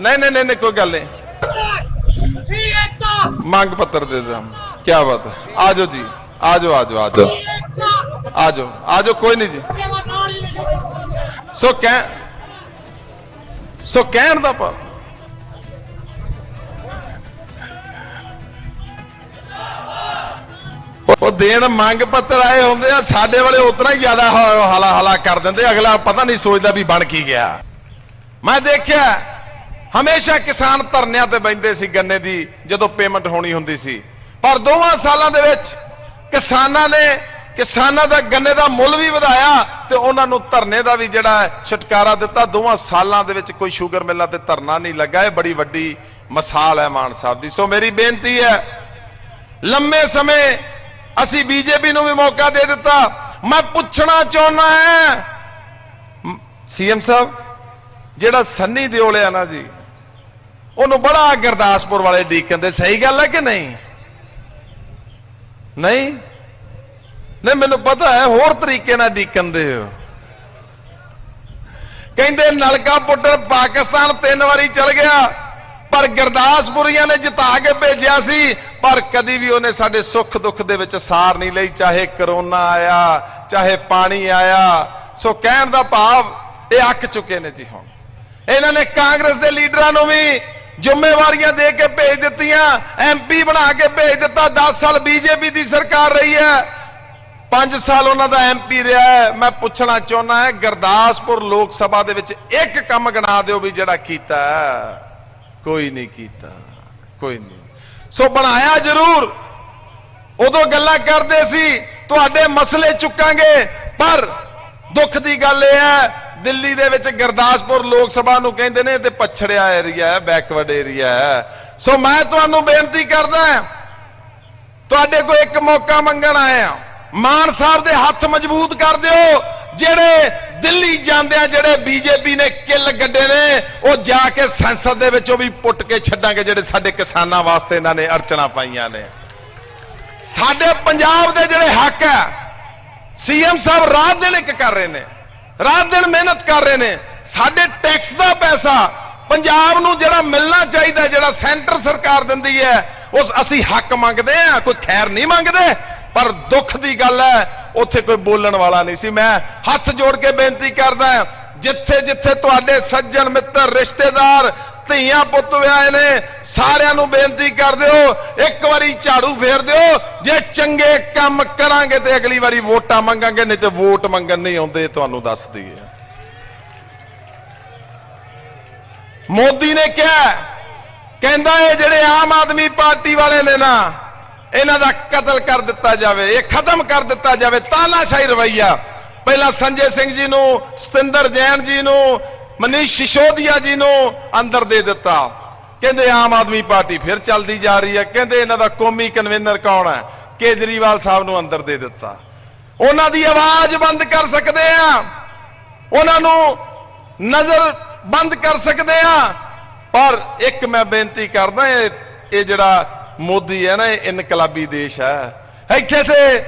ਨਹੀਂ ਨਹੀਂ ਨਹੀਂ ਕੋਈ ਗੱਲ ਨਹੀਂ। ਮੰਗ ਪੱਤਰ ਦੇ ਦਾਂ ਕੀ ਬਾਤ ਹੈ। ਆ ਜਾਓ ਜੀ ਆ ਜਾਓ ਆ ਜਾਓ ਆ ਜਾਓ ਆ ਜਾਓ ਆ ਜਾਓ ਕੋਈ ਨਹੀਂ ਜੀ। ਸੋ ਕਹਿ, ਸੋ ਕਹਿਣ ਦਾ ਭਾਵ। ਉਹ ਦੇਣ ਮੰਗ ਪੱਤਰ ਆਏ ਹੁੰਦੇ ਆ, ਸਾਡੇ ਵਾਲੇ ਉਤਨਾ ਹੀ ਜ਼ਿਆਦਾ ਹ- ਹਲਾ ਹਲਾ ਕਰ ਦਿੰਦੇ ਅਗਲਾ ਪਤਾ ਨਹੀਂ ਸੋਚਦਾ ਵੀ ਬਣ ਕੀ ਗਿਆ। ਮੈਂ ਦੇਖਿਆ ਹਮੇਸ਼ਾ ਕਿਸਾਨ ਧਰਨਿਆਂ ਤੇ ਬੈਠਦੇ ਸੀ ਗੰਨੇ ਦੀ, ਜਦੋਂ ਪੇਮੈਂਟ ਹੋਣੀ ਹੁੰਦੀ ਸੀ। ਪਰ ਦੋਵਾਂ ਸਾਲਾਂ ਦੇ ਵਿੱਚ ਕਿਸਾਨਾਂ ਨੇ, ਕਿਸਾਨਾਂ ਦਾ ਗੰਨੇ ਦਾ ਮੁੱਲ ਵੀ ਵਧਾਇਆ ਤੇ ਉਹਨਾਂ ਨੂੰ ਧਰਨੇ ਦਾ ਵੀ ਜਿਹੜਾ ਹੈ ਛੁਟਕਾਰਾ ਦਿੱਤਾ। ਦੋਵਾਂ ਸਾਲਾਂ ਦੇ ਵਿੱਚ ਕੋਈ ਸ਼ੂਗਰ ਮਿੱਲਾਂ ਤੇ ਧਰਨਾ ਨਹੀਂ ਲੱਗਾ। ਇਹ ਬੜੀ ਵੱਡੀ ਮਿਸਾਲ ਹੈ ਮਾਨ ਸਾਹਿਬ ਦੀ। ਸੋ ਮੇਰੀ ਬੇਨਤੀ ਹੈ, ਲੰਮੇ ਸਮੇਂ ਅਸੀਂ ਬੀਜੇਪੀ ਨੂੰ ਵੀ ਮੌਕਾ ਦੇ ਦਿੱਤਾ। ਮੈਂ ਪੁੱਛਣਾ ਚਾਹੁੰਦਾ ਹਾਂ ਸੀਐਮ ਸਾਹਿਬ, ਜਿਹੜਾ ਸੰਨੀ ਦਿਓਲ ਆ ਨਾ ਜੀ ਉਹਨੂੰ ਬੜਾ ਗੁਰਦਾਸਪੁਰ ਵਾਲੇ ਡੀਕਨ ਦੇ ਸਹੀ ਗੱਲ ਹੈ ਕਿ ਨਹੀਂ? ਨਹੀਂ? ਨਹੀਂ, ਮੈਨੂੰ ਪਤਾ ਹੈ, ਹੋਰ ਤਰੀਕੇ ਨਾਲ ਡੀਕਨ ਦੇ ਹੋ। ਕਹਿੰਦੇ, ਨਲਕਾ ਪੁੱਟਰ ਪਾਕਿਸਤਾਨ ਤਿੰਨ ਵਾਰੀ ਚਲ ਗਿਆ, ਪਰ ਗੁਰਦਾਸਪੁਰੀਆਂ ਨੇ ਜਿਤਾ ਕੇ ਭੇਜਿਆ ਸੀ, ਪਰ ਕਦੀ ਵੀ ਉਹਨੇ ਸਾਡੇ ਸੁੱਖ ਦੁੱਖ ਦੇ ਵਿੱਚ ਸਾਰ ਨਹੀਂ ਲਈ, ਚਾਹੇ ਕਰੋਨਾ ਆਇਆ, ਚਾਹੇ ਪਾਣੀ ਆਇਆ। ਸੋ ਕਹਿਣ ਦਾ ਭਾਵ, ਇਹ ਅੱਕ ਚੁੱਕੇ ਨੇ ਜੀ ਹੁਣ। ਇਹਨਾਂ ਨੇ ਕਾਂਗਰਸ ਦੇ ਲੀਡਰਾਂ ਨੂੰ ਵੀ ਜ਼ਿੰਮੇਵਾਰੀਆਂ ਦੇ ਕੇ ਭੇਜ ਦਿੱਤੀਆਂ ਐਮਪੀ ਬਣਾ ਕੇ ਭੇਜ ਦਿੱਤਾ 10 ਸਾਲ ਬੀਜੇਪੀ ਦੀ ਸਰਕਾਰ ਰਹੀ ਹੈ। 5 ਸਾਲ ਉਹਨਾਂ ਦਾ ਐਮਪੀ ਰਿਹਾ ਮੈਂ ਪੁੱਛਣਾ ਚਾਹੁੰਦਾ ਹਾਂ, ਗੁਰਦਾਸਪੁਰ ਲੋਕ ਸਭਾ ਦੇ ਵਿੱਚ ਇੱਕ ਕੰਮ ਗਣਾ ਦਿਓ ਵੀ ਜਿਹੜਾ ਕੀਤਾ ਕੋਈ ਨਹੀਂ ਕੀਤਾ, ਕੋਈ ਨਹੀਂ। ਸੋ ਬਣਾਇਆ ਜ਼ਰੂਰ। ਉਦੋਂ ਗੱਲਾਂ ਕਰਦੇ ਸੀ, ਤੁਹਾਡੇ ਮਸਲੇ ਚੁੱਕਾਂਗੇ, ਪਰ ਦੁੱਖ ਦੀ ਗੱਲ ਇਹ ਹੈ ਦਿੱਲੀ ਦੇ ਵਿੱਚ ਗੁਰਦਾਸਪੁਰ ਲੋਕ ਸਭਾ ਨੂੰ ਕਹਿੰਦੇ ਨੇ ਤੇ ਪਛੜਿਆ ਏਰੀਆ ਹੈ ਬੈਕਵਰਡ ਏਰੀਆ ਹੈ। ਸੋ ਮੈਂ ਤੁਹਾਨੂੰ ਬੇਨਤੀ ਕਰਦਾ ਤੁਹਾਡੇ ਕੋਲ ਇੱਕ ਮੌਕਾ ਮੰਗਣ ਆਇਆ ਮਾਨ ਸਾਹਿਬ ਦੇ ਹੱਥ ਮਜ਼ਬੂਤ ਕਰ ਦਿਓ, ਜਿਹੜੇ ਦਿੱਲੀ ਜਾਂਦੇ ਆ, ਜਿਹੜੇ ਬੀਜੇਪੀ ਨੇ ਕਿੱਲ ਗੱਡੇ ਨੇ, ਉਹ ਜਾ ਕੇ ਸੰਸਦ ਦੇ ਵਿੱਚ ਉਹ ਵੀ ਪੁੱਟ ਕੇ ਛੱਡਾਂਗੇ, ਜਿਹੜੇ ਸਾਡੇ ਕਿਸਾਨਾਂ ਵਾਸਤੇ ਇਹਨਾਂ ਨੇ ਅੜਚਣਾ ਪਾਈਆਂ ਨੇ। ਸਾਡੇ ਪੰਜਾਬ ਦੇ ਜਿਹੜੇ ਹੱਕ ਹੈ, ਸੀਐਮ ਸਾਹਿਬ ਰਾਤ ਦਿਨ ਇੱਕ ਕਰ ਰਹੇ ਨੇ। ਰਾਤ ਦਿਨ ਮਿਹਨਤ ਕਰ ਰਹੇ ਨੇ। ਸਾਡੇ ਟੈਕਸ ਦਾ ਪੈਸਾ ਪੰਜਾਬ ਨੂੰ ਜਿਹੜਾ ਮਿਲਣਾ ਚਾਹੀਦਾ, ਜਿਹੜਾ ਸੈਂਟਰ ਸਰਕਾਰ ਦਿੰਦੀ ਹੈ, ਉਸ ਅਸੀਂ ਹੱਕ ਮੰਗਦੇ ਆ ਕੋਈ ਖੈਰ ਨਹੀਂ ਮੰਗਦੇ। ਪਰ ਦੁੱਖ ਦੀ ਗੱਲ ਹੈ, ਉੱਥੇ ਕੋਈ ਬੋਲਣ ਵਾਲਾ ਨਹੀਂ ਸੀ। ਮੈਂ ਹੱਥ ਜੋੜ ਕੇ ਬੇਨਤੀ ਕਰਦਾ ਜਿੱਥੇ ਜਿੱਥੇ ਤੁਹਾਡੇ ਸੱਜਣ ਮਿੱਤਰ, ਰਿਸ਼ਤੇਦਾਰ ਧੀਆਂ ਪੁੱਤ ਵਿਆਹੇ ਨੇ, ਸਾਰਿਆਂ ਨੂੰ ਬੇਨਤੀ ਕਰ ਦਿਓ, ਇੱਕ ਵਾਰੀ ਝਾੜੂ ਫੇਰ ਦਿਓ, ਜੇ ਚੰਗੇ ਕੰਮ ਕਰਾਂਗੇ ਤੇ ਅਗਲੀ ਵਾਰੀ ਵੋਟਾਂ ਮੰਗਾਂਗੇ, ਨਹੀਂ ਤੇ ਵੋਟ ਮੰਗਣ ਨਹੀਂ ਆਉਂਦੇ, ਤੁਹਾਨੂੰ ਦੱਸ ਦਈਏ। ਮੋਦੀ ਨੇ ਕਿਹਾ, ਕਹਿੰਦਾ ਇਹ ਜਿਹੜੇ ਆਮ ਆਦਮੀ ਪਾਰਟੀ ਵਾਲੇ ਨੇ ਨਾ, ਇਹਨਾਂ ਦਾ ਕਤਲ ਕਰ ਦਿੱਤਾ ਜਾਵੇ, ਇਹ ਖਤਮ ਕਰ ਦਿੱਤਾ ਜਾਵੇ, ਤਾਨਾਸ਼ਾਹੀ ਰਵਈਆ। ਪਹਿਲਾਂ ਸੰਜੇ ਸਿੰਘ ਜੀ ਨੂੰ, ਸਤਿੰਦਰ ਜੈਨ ਜੀ ਨੂੰ ਮਨੀਸ਼ ਸਿਸੋਦੀਆ ਜੀ ਨੂੰ ਅੰਦਰ ਦੇ ਦਿੱਤਾ। ਕਹਿੰਦੇ ਆਮ ਆਦਮੀ ਪਾਰਟੀ ਫਿਰ ਚੱਲਦੀ ਜਾ ਰਹੀ ਹੈ। ਕਹਿੰਦੇ ਇਹਨਾਂ ਦਾ ਕੌਮੀ ਕਨਵੀਨਰ ਕੌਣ ਹੈ? ਕੇਜਰੀਵਾਲ ਸਾਹਿਬ ਨੂੰ ਅੰਦਰ ਦੇ ਦਿੱਤਾ। ਉਹਨਾਂ ਦੀ ਆਵਾਜ਼ ਬੰਦ ਕਰ ਸਕਦੇ ਆ। ਉਹਨਾਂ ਨੂੰ ਨਜ਼ਰ ਬੰਦ ਕਰ ਸਕਦੇ ਆ। ਪਰ ਇੱਕ ਮੈਂ ਬੇਨਤੀ ਕਰਦਾ ਇਹ ਜਿਹੜਾ ਮੋਦੀ ਹੈ ਨਾ, ਇਹ ਇਨਕਲਾਬੀ ਦੇਸ਼ ਹੈ। ਇੱਥੇ ਤੇ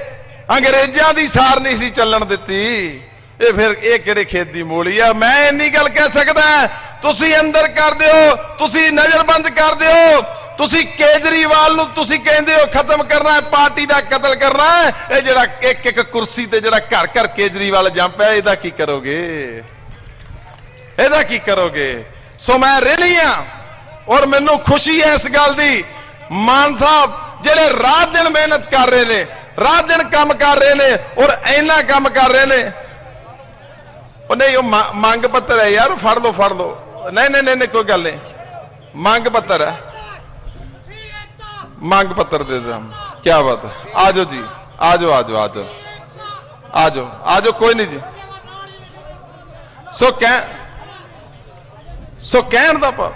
ਅੰਗਰੇਜ਼ਾਂ ਦੀ ਸਾਰ ਨਹੀਂ ਸੀ ਚੱਲਣ ਦਿੱਤੀ। ਇਹ ਫਿਰ ਇਹ ਕਿਹੜੇ ਖੇਤ ਦੀ ਮੂਲੀ ਆ? ਮੈਂ ਇੰਨੀ ਗੱਲ ਕਹਿ ਸਕਦਾ ਤੁਸੀਂ ਅੰਦਰ ਕਰ ਦਿਓ, ਤੁਸੀਂ ਨਜ਼ਰਬੰਦ ਕਰ ਦਿਓ। ਤੁਸੀਂ ਕੇਜਰੀਵਾਲ ਨੂੰ ਤੁਸੀਂ ਕਹਿੰਦੇ ਹੋ ਖਤਮ ਕਰਨਾ ਹੈ, ਪਾਰਟੀ ਦਾ ਕਤਲ ਕਰਨਾ ਹੈ। ਇਹ ਜਿਹੜਾ ਇੱਕ ਇੱਕ ਕੁਰਸੀ ਤੇ ਜਿਹੜਾ ਘਰ ਘਰ ਕੇਜਰੀਵਾਲ ਜੰਪ ਹੈ, ਇਹਦਾ ਕੀ ਕਰੋਗੇ? ਇਹਦਾ ਕੀ ਕਰੋਗੇ? ਸੋ ਮੈਂ ਰੈਲੀ ਆ। ਔਰ ਮੈਨੂੰ ਖੁਸ਼ੀ ਹੈ ਇਸ ਗੱਲ ਦੀ। ਮਾਨ ਸਾਹਿਬ, ਜਿਹੜੇ ਰਾਤ ਦਿਨ ਮਿਹਨਤ ਕਰ ਰਹੇ ਨੇ, ਰਾਤ ਦਿਨ ਕੰਮ ਕਰ ਰਹੇ ਨੇ ਔਰ ਇੰਨਾ ਕੰਮ ਕਰ ਰਹੇ ਨੇ ਉਹ ਨਹੀਂ, ਉਹ ਮੰਗ ਪੱਤਰ ਹੈ ਯਾਰ, ਫੜ ਲਓ ਫੜ ਲਓ। ਨਹੀਂ ਨਹੀਂ ਨਹੀਂ ਕੋਈ ਗੱਲ ਨਹੀਂ। ਮੰਗ ਪੱਤਰ ਹੈ। ਮੰਗ ਪੱਤਰ ਦੇ ਦਾਂ ਕੀ ਬਾਤ ਹੈ। ਆ ਜਾਓ ਜੀ। ਆ ਜਾਓ ਆ ਜਾਓ ਆ ਜਾਓ। ਆ ਜਾਓ ਆ ਜਾਓ, ਕੋਈ ਨਹੀਂ ਜੀ। ਸੋ ਕਹਿ ਸੋ ਕਹਿਣ ਦਾ ਭਾਵ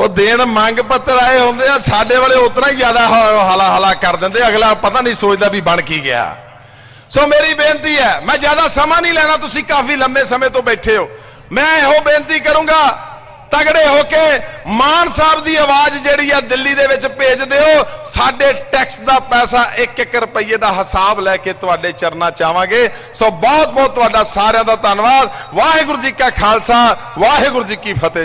ਉਹ ਦੇਣ ਮੰਗ ਪੱਤਰ ਆਏ ਹੁੰਦੇ ਆ, ਸਾਡੇ ਵਾਲੇ ਉਤਨਾ ਹੀ ਜ਼ਿਆਦਾ ਹਲਾ ਹਲਾ ਕਰ ਦਿੰਦੇ ਅਗਲਾ ਪਤਾ ਨਹੀਂ ਸੋਚਦਾ ਵੀ ਬਣ ਕੀ ਗਿਆ। ਸੋ ਮੇਰੀ ਬੇਨਤੀ ਹੈ, ਮੈਂ ਜ਼ਿਆਦਾ ਸਮਾਂ ਨਹੀਂ ਲੈਣਾ, ਤੁਸੀਂ ਕਾਫੀ ਲੰਮੇ ਸਮੇਂ ਤੋਂ ਬੈਠੇ ਹੋ। ਮੈਂ ਇਹੋ ਬੇਨਤੀ ਕਰੂੰਗਾ, ਤਗੜੇ ਹੋ ਕੇ ਮਾਨ ਸਾਹਿਬ ਦੀ ਆਵਾਜ਼ ਜਿਹੜੀ ਆ ਦਿੱਲੀ ਦੇ ਵਿੱਚ ਭੇਜ ਦਿਓ। ਸਾਡੇ ਟੈਕਸ ਦਾ ਪੈਸਾ 1-1 ਰੁਪਏ ਦਾ ਹਿਸਾਬ ਲੈ ਕੇ ਤੁਹਾਡੇ ਚਰਨਾ ਚਾਵਾਂਗੇ ਸੋ ਬਹੁਤ ਬਹੁਤ ਤੁਹਾਡਾ ਸਾਰਿਆਂ ਦਾ ਧੰਨਵਾਦ। ਵਾਹਿਗੁਰੂ ਜੀ ਕਾ ਖਾਲਸਾ, ਵਾਹਿਗੁਰੂ ਜੀ ਕੀ ਫਤਿਹ।